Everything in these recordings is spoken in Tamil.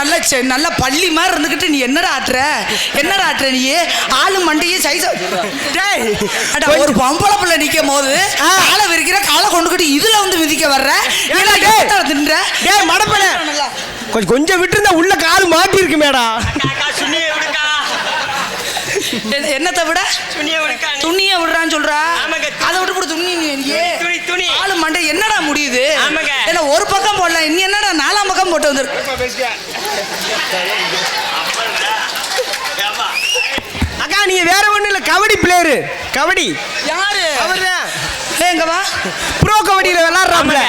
நல்ல செ- நல்ல பள்ளி மாதிரி இருந்துகிட்டு நீ என்னடா ஆட்டுற? என்னடா ஆட்டுற நீ? ஆளு மண்டையே சைஸ் டேய் அட ஒரு பொம்பளை பிள்ளை நிக்கும் போது காலை விரிக்கிற காலை கொண்டுகிட்டு இதுல வந்து மிதிக்க வர்ற? தின்ற டேய். மடப்பன. கொஞ்சம் கொஞ்சம் விட்டுருந்தா உள்ள கால் மாட்டி இருக்கு மேடா என்னத்தை விட. துணியை விடுறான்னு சொல்றா. அதை விட்டு போட்டு துணி. ஆளு மண்டை என்னடா முடியுது. என்ன ஒரு பக்கம் போடல நீ என்னடா நாலாம் பக்கம் போட்டு வந்துரு அக்கா நீங்க வேற ஒண்ணும் இல்ல கபடி பிளேயரு கபடி. யாரு? அவர்தான். ஏய், இங்க வா. ப்ரோ கபடியில விளையாடுறாப்ல.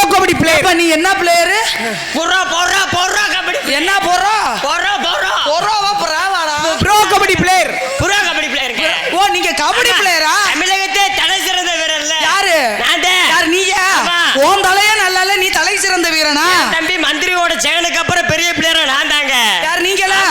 ப்ரோ கபடி பிளேயர் இப்ப நீ என்ன பிளேயரு போடுறா போடுறா போடுறா கபடி என்ன போடுறோம் போடுறா போடுறா போறோவா போறாவாடா ப்ரோ கபடி பிளேயர் புறா கபடி பிளேயருக்கு ஓ நீங்க கபடி பிளேயரா தமிழகத்தே தலை சிறந்த வீரர்ல. யாரு. யாரு நீயா. உன் தலையே நல்லா இல்ல நீ தலை சிறந்த வீரனா? தம்பி மந்திரியோட சேனுக்கு அப்புறம் பெரிய பிளேயரா நான் தாங்க. யார் நீங்களா.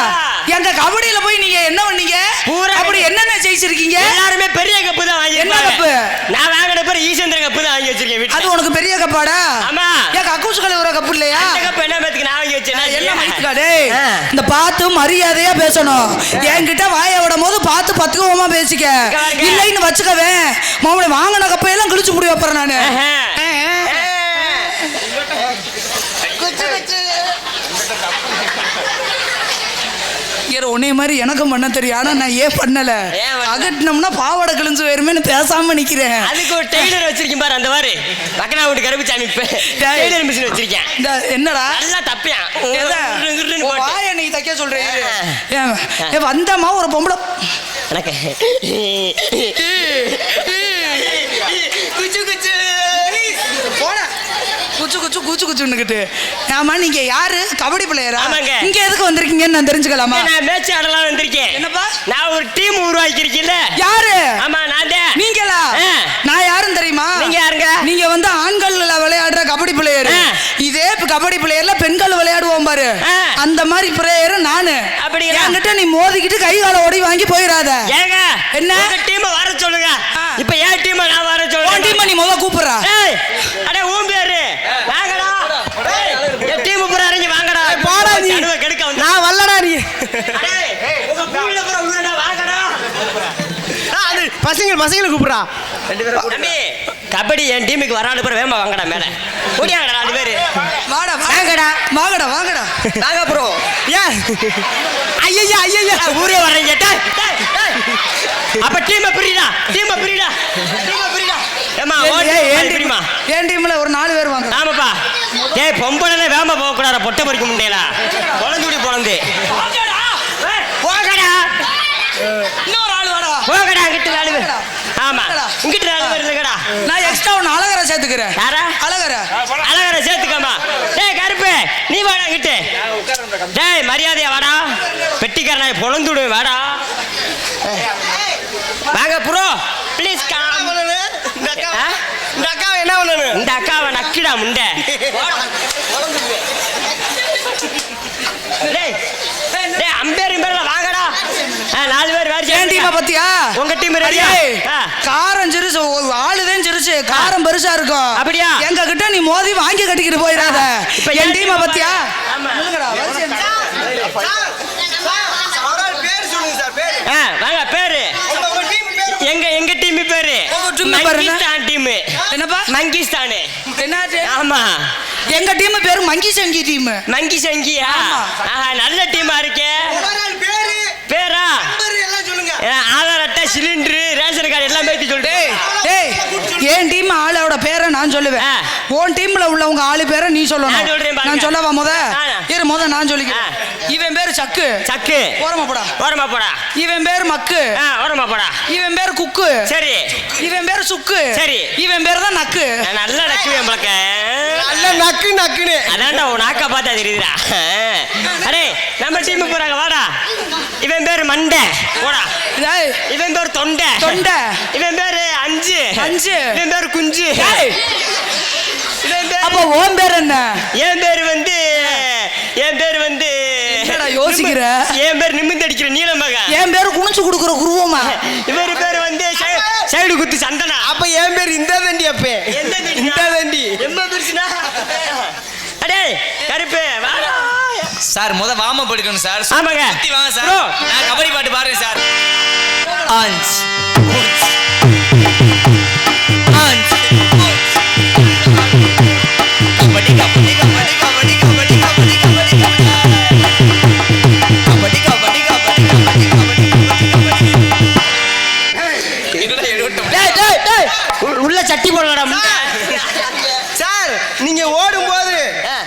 எங்க கபடியில போய் நீங்க என்ன பண்ணீங்க? பூரா அப்படி என்னென்ன ஜெயிச்சிருக்கீங்க? எல்லாருமே பெரிய கப்பு தான் என்ன கப்பு? நான் வாங்கின பேர் ஈசந்திர கப்பு தான் வாங்கி வச்சிருக்கேன் அது உனக்கு பெரிய கப்பாடா? ஆமா. ஏன் கக்கூஸ் கழுவுற கப்பு இல்லையா? அந்த கப்பு என்ன பேத்துக்கு நான் வாங்கி வச்சேன் என்ன நான் மதிக்கா டேய். ஆ. இந்த பார்த்து மரியாதையா பேசணும். என்கிட்ட வாய விடும் போது பார்த்து பத்துக்குவமா பேசிக்க. இல்லைன்னு வச்சுக்கவேன் மாமனை வாங்கின கப்பையெல்லாம் கிழிச்சு முடி வைப்பறேன் நானு. ஆஹா. இரு உன்னைய மாதிரி எனக்கும் பண்ண தெரியும். ஆனா நான் ஏன் பண்ணல? அகட்டினோம்னா பாவாடை கிழிஞ்சு போயிருமேன்னு பேசாம நிக்கிறேன். அதுக்கு ஒரு டெய்லர் வச்சிருக்கேன் பாரு அந்த மாதிரி. மக்கனா வீட்டு கருப்புச்சாமி டேய். டெய்லர் மிஷின் வச்சிருக்கேன். இந்த என்னடா? நல்லா தப்பியான். வாயை நீ தைக்க சொல்றேன் வந்தம்மா ஒரு பொம்பளை. எனக்கு குச்சு குச்சு போட குச்சு குச்சு குச்சு குச்சுன்னுக்கிட்டு. ஆமா நீங்க யாரு? கபடி பிளேயரா. இங்க எதுக்கு வந்திருக்கீங்கன்னு நான் தெரிஞ்சுக்கலாமா? நான் மேட்ச் ஆடலாம் வந்திருக்கேன். என்னப்பா? நான் ஒரு டீம் உருவாக்கியிருக்கேன்ல. யாரு? ஆமா நான் தான். நீங்களா. நான் யாருன்னு தெரியுமா? நீங்க யாருங்க? நீங்க வந்து ஆண்கள்ல விளையாடுற கபடி பிளேயர். இதே கபடி பிளேயர்ல பெண்கள் விளையாடுவோம் பாரு. அந்த மாதிரி பிளேயர் நானு. அப்படிங்களா? என்கிட்ட நீ மோதிக்கிட்டு கை கால ஓடி வாங்கி போயிடாத. ஏங்க என்ன? டீம் வர சொல்லுங்க. இப்ப ஏன் டீம் நான் வர சொல்லுங்க டீம் நீ முத கூப்பிடுறா ஏய் அடே ஊம் பேரு வாங்கடா ஏய், என் டீம் பூரா இறங்கி வாங்கடா போடா நீ. கனவை கெடுக்க வந்து நான் வரலடா நீ அடே உங்க பூவில பூரா உள்ளடா வாங்கடா ஆ, அது பசங்க பசங்களை கூப்பிடுறா. தம்பி கபடி என் டீமுக்கு வராது பேர் வேமா வாங்கடா மேல. ஓடியாங்கடா நாலு பேரு. வாடா வாங்கடா. வாங்கடா வாங்கடா. வாங்க ப்ரோ ஏன் ஐயா ஐயா ஊரே டேய், டேய். அப்ப டீமை பிரிடா டீமை பிரிடா டீமை பிரிடா. ஏமா ஓடி ஏய், ஏன் பிரிமா டீம் என் டீம்ல ஒரு நாலு பேர் வாங்க. ஆமாப்பா. டேய் பொம்பளை வேம போக கூடாது பொட்டை பறிக்க முடியல. பொழந்துடி பொழந்து போகடா இன்னொரு ஆள் வாடா. போகடா இங்கிட்டு நாலு பேர். ஆமா இங்கிட்டு நாலு பேர் இருக்குடா நான் எக்ஸ்ட்ரா ஒன்று அழகரை சேர்த்துக்கிறேன். யாரா? அழகரை. அழகரை சேர்த்துக்கமா டேய் கருப்பு நீ வாடா இங்கிட்டு. டேய் மரியாதையா வாடா. பெட்டிக்காரனை பொழந்து விடு. வாடா வாங்க ப்ரோ. ப்ளீஸ் கம் இந்த அக்கா ஆ? இந்த அக்கா என்ன பண்ணணும் இந்த நக்கிடா முண்டை? டேய் டேய் அம்பேர் பேர்ல வாங்கடா. ஆ, நாலு பேர் வேற என் டீமை பத்தியா உங்க டீம் ரெடியா. காரம் சிறுசு ஒரு ஆளுதான் சிறுசு காரம் பெருசா இருக்கும். அப்படியா? எங்க கிட்ட நீ மோதி வாங்கி கட்டிக்கிட்டு போயிடாத. இப்ப என் டீமை பத்தியா வாங்க பேரு. உங்க டீம் பேர். எங்க எங்க டீம் பேரு? உங்க team பேரு என்ன? மங்கிஸ்தான் டீம். என்னப்பா? மங்கிஸ்தானு என்னாச்சு? ஆமா. எங்க டீம் பேரு மங்கி சங்கி டீம் மங்கி சங்கியா? நல்ல டீமா இருக்கே. பேரு பேரா? பேரு எல்லாம் சொல்லுங்க. ஏ, ஆதார் அட்டை சிலிண்டரு ரேஷன் கார்டு எல்லாம் பேத்தி சொல்லிட்டு என் டீம் ஆளோட பேரை நான் சொல்லுவேன். உன் டீம்ல உள்ளவங்க ஆளு பேரை நீ நான் சொல்லணும். நான் சொல்லவா முத. இரு முத நான் சொல்லிக்கிறேன். இவன் பேரு சக்கு சக்கு ஓரமா போடா ஓரமா போடா இவன் பேரு மக்கு ஆ ஓரமா போடா இவன் பேரு குக்கு சரி இவன் பேரு சுக்கு சரி. இவன் பேரு தான் நக்கு நான் நல்லா நக்குவேன் உங்களுக்கு நல்ல நக்கு நக்குன்னு அதான்டா உன் நாக்கா பார்த்தா தெரியுதுடா அரே நம்ம டீம் போறாங்க வாடா இவன் பேரு மண்டை போடா ஏய், இவன் பேரு தொண்டை தொண்டை. இவன் பேரு அஞ்சு அஞ்சு. இவன் பேரு குஞ்சு அப்ப உன் பேர் என்ன என் பேரு வந்து என் பேர் யோசிக்கிற? என் பேர் நிமிந்து அடிக்கிற நீலமக என் பேர் குனிச்சு கொடுக்குற குருவமா? இவர் பேர் வந்து சைடு குத்து சந்தனா. அப்ப என் பேர் இந்த தண்டி அப்பே. இந்த தண்டி. எம்ப பெருசுனா அடே கருப்பு சார் முத வாம படிக்கணும் சார். ஆமாங்க. சுத்தி வாங்க சார். நான் கபடி பாட்டு பாருங்க சார். ஆஞ்ச் சட்டி போடலடா. சார் நீங்க ஓடும்போது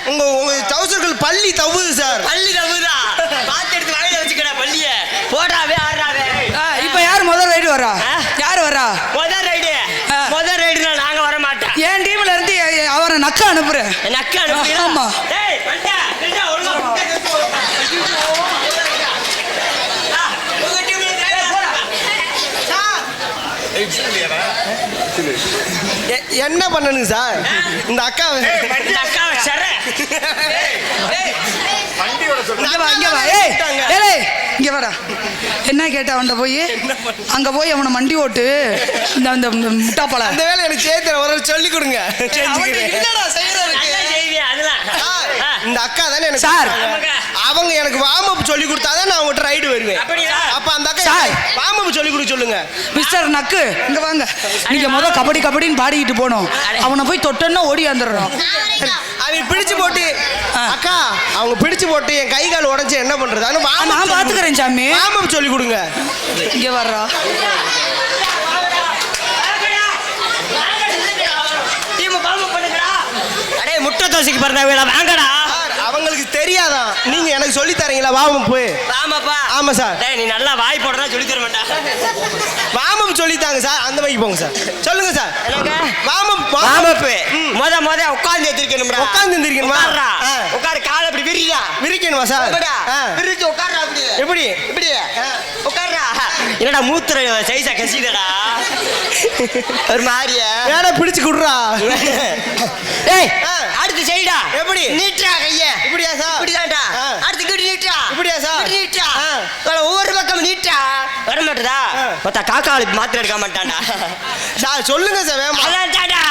உங்க உங்க டவுசர்கள் பள்ளி தவுது சார். பள்ளி தவுதா பாத்து எடுத்து வலையில வச்சுக்கடா பள்ளிய போடாவே ஆடுறாவே ஆ, இப்ப யார் முதல் ரைடு வரா? யார் வரா? முதல் ரைடு. முதல் ரைடுல நாங்க வர மாட்டோம் என் டீம்ல இருந்து அவரை நக்க அனுப்புறேன். நக்க அனுப்புறீங்களா? ஆமா. டேய் வந்துட்டா வந்துட்டா ஒழுங்கா முட்டை கட்டு போ. ஆ, உங்க டீம்ல இருந்து எ- என்ன பண்ணணுங்க சார்? இந்த அக்காவை இந்த அக்காவை சர இங்க வா இங்க வா. ஏய் ஏய் இங்க வாடா. என்ன கேட்ட அவன்கிட்ட போய்? அங்க போய் அவனை மண்டி ஓட்டு. இந்த இந்த இந்த முட்டாப்பழ அந்த வேலை எனக்கு சேர்த்து ஒரு சொல்லி கொடுங்க செஞ்சுக்கிறேன். நல்லா செய்வியா அதெல்லாம் சார், ஆ. இந்த அக்கா தானே எனக்கு சார். அவங்க எனக்கு வார்ம் சொல்லி கொடுத்தாதான் நான் உங்கள்கிட்ட ரைடு வருவேன். அப்படியா? அப்ப அந்த அக்கா சார். வார்ம் அப் சொல்லி கொடுக்க சொல்லுங்க. மிஸ்டர் நக்கு இங்க வாங்க. நீங்க முத கபடி கபடின்னு பாடிக்கிட்டு போனோம். அவனை போய் தொட்டோன்னா ஓடி வந்துடுறோம். அவங்க பிடிச்சு போட்டு அக்கா அவங்க பிடிச்சு போட்டு என் கை கால் உடைஞ்சு என்ன பண்றது? நான் பாத்துக்கிறேன் சாமி. வார்ம் அப் சொல்லி கொடுங்க. இங்க வர்றா. முட்டை தோசைக்கு பிறந்தவங்களா வாங்கடா. சார் அவங்களுக்கு தெரியாதான் நீங்க எனக்கு சொல்லி தரீங்களா? வார்ம் அப் ஆமாப்பா ஆமா சார். டேய் நீ நல்லா வாய் போடுறதா சொல்லி தர மாட்டா. வார்ம் அப் சொல்லி தாங்க சார். அந்த மாதிரி போங்க சார். சொல்லுங்க சார். என்னங்க? வார்ம் அப் வாமப்பு முத முத உட்கார்ந்து எத்திருக்கணும்டா உட்கார்ந்து எந்திரிக்கணுமா? உட்காரு கால் அப்படி விரிடா விரிக்கணுமா சார். விரிச்சு உட்கார்றா அப்படி. எப்படி? இப்படி. என்னடா மூத்திர சைஸா கசிதடா ஒரு மாதிரியா? வேற பிடிச்சு குடுறா. ஏய். அடுத்து செய்டா. எப்படி? நீட்ரா கைய. இப்படியா சார்? இப்படிதான்டா. அடுத்து கிட்ட நீட்ரா இப்படியா சார்? வேற ஒவ்வொரு பக்கம் நீட்ரா வர மாட்டதா? ஆ. மொத்த காக்கா ஆளுக்கு மாத்திரை எடுக்க மாட்டான்டா. சார் சொல்லுங்க சார் அதான் தாடா.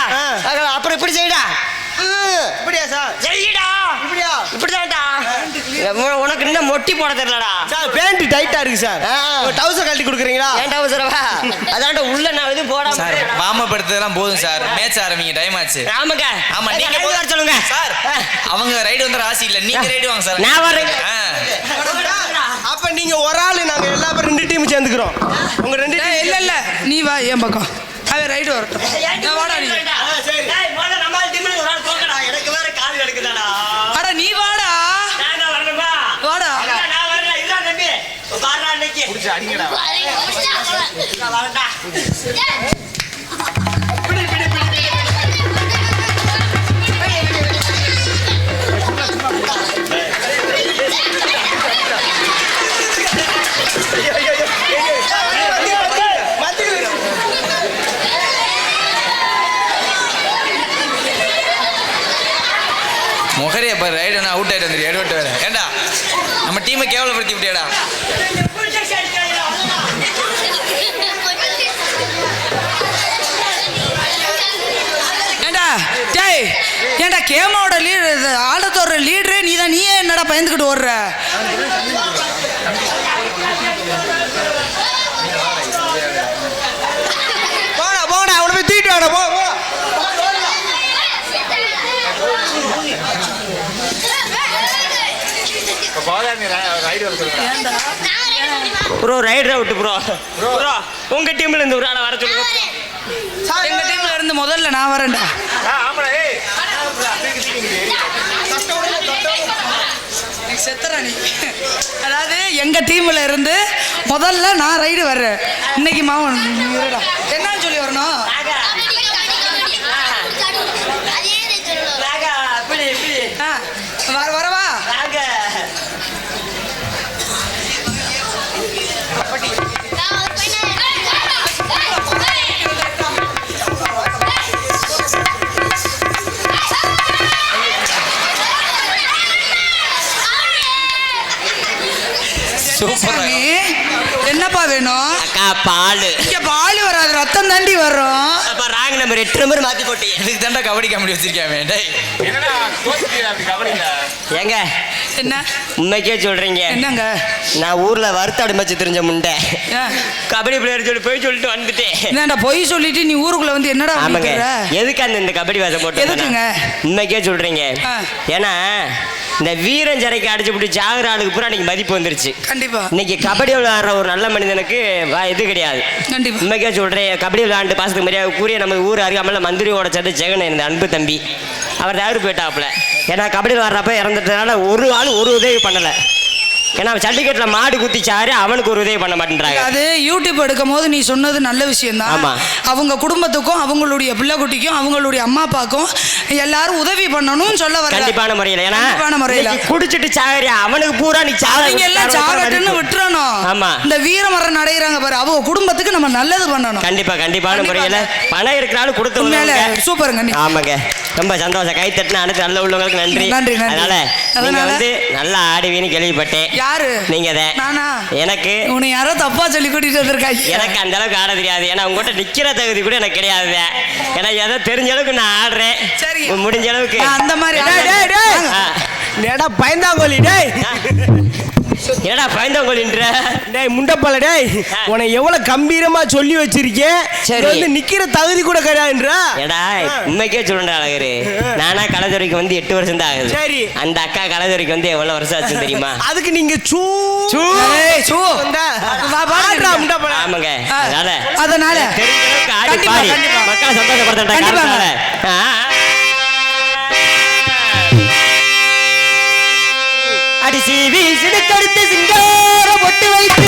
அப்புறம் இப்படி செய்டா. இப்படியா சார்? செய்டா இப்படியா? இப்படிதான்டா. உனக்கு இன்னும் மொட்டி போட தெரியலடா. சார் பேண்ட் டைட்டா இருக்கு சார். டவுசர் கழட்டி கொடுக்குறீங்களா? ஏன்டா அவசரவா அதான்டா உள்ள நான் எதுவும் போடாம சார். வாம படுத்ததெல்லாம் போதும் சார். மேட்ச் ஆரம்பிங்க டைம் ஆச்சு. ஆமாங்க. ஆமா நீங்க வர சொல்லுங்க. சார். அவங்க ரைடு வந்து ராசி இல்ல. நீங்க ரைடு வாங்க சார். நான் வரேன். அப்ப நீங்க ஒரு ஆளு நாங்க எல்லா பேரும் ரெண்டு டீம் சேர்ந்துக்கிறோம். உங்க ரெண்டு இல்ல இல்ல. நீ வா என் பக்கம். அவன் ரைடு வரட்டும். நான் வாடா நீ. அடிங்கடா டேய் ஏண்டா கேமோட லீடர் ஆடத்தோட லீடரே நீ தான் நீயே என்னடா பயந்துக்கிட்டு ஓடுற? போடா போடா அவனை போய் தூக்கிட்டு வாடா போ ப்ரோ ரைடரை விட்டு ப்ரோ ப்ரோ உங்க டீம்ல இருந்து ஒரு ஆளை வர சொல்லுங்க. எங்க டீம்ல இருந்து முதல்ல நான் வரேன்டா. நீ செத்துற அதாவது எங்கள் டீமில் இருந்து முதல்ல நான் ரைடு வர்றேன். இன்னைக்கு மாவன் நீ என்னன்னு சொல்லி வரணும். சூப்பரா என்னப்பா வேணும்? அக்கா பால். இங்க பால் வராது ரத்தம் தாண்டி வரும் அப்ப ராங் நம்பர் எட்டு நம்பர் மாத்தி போட்டீங்க இதுக்கு தாண்டா கபடி காமெடி வச்சிருக்காமே டேய். ஏங்க என்ன? உண்மைக்கே சொல்றீங்க. என்னங்க? நான் ஊர்ல வறுத்தாடு மச்சு தெரிஞ்ச முண்டை. கபடி பிளேயர் சொல்லி போய் சொல்லிட்டு வந்துட்டேன். என்னடா பொய் சொல்லிட்டு நீ ஊருக்குள்ள வந்து என்னடா ஆமாங்க? எதுக்கு அந்த இந்த கபடி வேஷம் போட்டு எதுக்குங்க? உண்மைக்கே சொல்றீங்க. ஏன்னா இந்த வீரன் ஜரைக்கு அடிச்சு விட்டு சாகுற ஆளுக்கு பூரா இன்னைக்கு மதிப்பு வந்துருச்சு. கண்டிப்பா. இன்னைக்கு கபடி விளையாடுற ஒரு நல்ல மனிதனுக்கு வா- இது கிடையாது. கண்டிப்பா. உண்மைக்கே சொல்றேன். கபடி விளையாண்டு பாசத்துக்கு மரியாதை கூறிய நம்ம ஊர் அருகாமல் மந்திரியோட சேர்ந்து ஜெகன் இந்த அன்பு தம்பி. அவர் தவறு போயிட்டாப்புல. ஏன்னா கபடி விளையாடுறப்ப இறந்துட்டதுனால ஒரு ஆள் ஒரு உதவி பண்ணல. ஏன்னா ஜல்லிக்கட்டுல மாடு குத்திச்சாரு அவனுக்கு ஒரு உதவி பண்ண மாட்டேன்றாங்க. அது யூடியூப் எடுக்கும் போது நீ சொன்னது நல்ல விஷயம் தான் ஆமா. அவங்க குடும்பத்துக்கும் அவங்களுடைய பிள்ளை குட்டிக்கும் அவங்களுடைய அம்மா அப்பாக்கும் எல்லாரும் உதவி பண்ணணும்னு சொல்ல வர கண்டிப்பான முறையில். ஏன்னா கண்டிப்பான முறையில. குடிச்சிட்டு சாகரியா அவனுக்கு பூரா நீ சாக அவங்க எல்லாம் சாகட்டுன்னு விட்டுறணும். ஆமா. இந்த வீரமரம் நடைகிறாங்க பாரு. அவங்க குடும்பத்துக்கு நம்ம நல்லது பண்ணணும். கண்டிப்பா கண்டிப்பான கண்டிப்பா. முறையில. பணம் இருக்கிறாலும் கொடுத்து. சூப்பருங்க ஆமாங்க. ரொம்ப சந்தோஷம். கை தட்டின அனைத்து நல்ல உள்ளவங்களுக்கு நன்றி. நன்றி. அதனால நீங்க? வந்து நல்லா ஆடுவீன்னு கேள்விப்பட்டேன். யாரு? நீங்க நானா? எனக்கு உன்னை யாரோ தப்பா சொல்லி கூட்டிட்டு வந்திருக்காங்க எனக்கு அந்த அளவுக்கு ஆட தெரியாது. ஏன்னா உங்ககிட்ட நிக்கிற தகுதி கூட எனக்கு கிடையாது. ஏன்னா ஏதோ தெரிஞ்ச அளவுக்கு நான் ஆடுறேன். சரி. முடிஞ்ச அளவுக்கு. அந்த மாதிரி டேய், டேய். ஏடா பயந்தவங்கன்ற டேய் முண்டப்பல டேய் ஆ. உன்னை எவ்வளவு கம்பீரமா சொல்லி வச்சிருக்கேன் சரி. வந்து நிக்கிற தகுதி கூட கிடையாதுன்றா? ஏடா உண்மைக்கே சொல்றேன் அழகரு. நானா கலைத்துறைக்கு வந்து எட்டு வருஷம் தான் ஆகுது. சரி. அந்த அக்கா கலைத்துறைக்கு வந்து எவ்வளவு வருஷம் ஆச்சு தெரியுமா? அதுக்கு நீங்க சூ சூ. சூ. ஆமாங்க. அதனால அதனால. மக்களை சந்தோஷப்படுத்தட்டா சீவி சிடுக்கடுத்து சிங்கார பொட்டு வைத்து.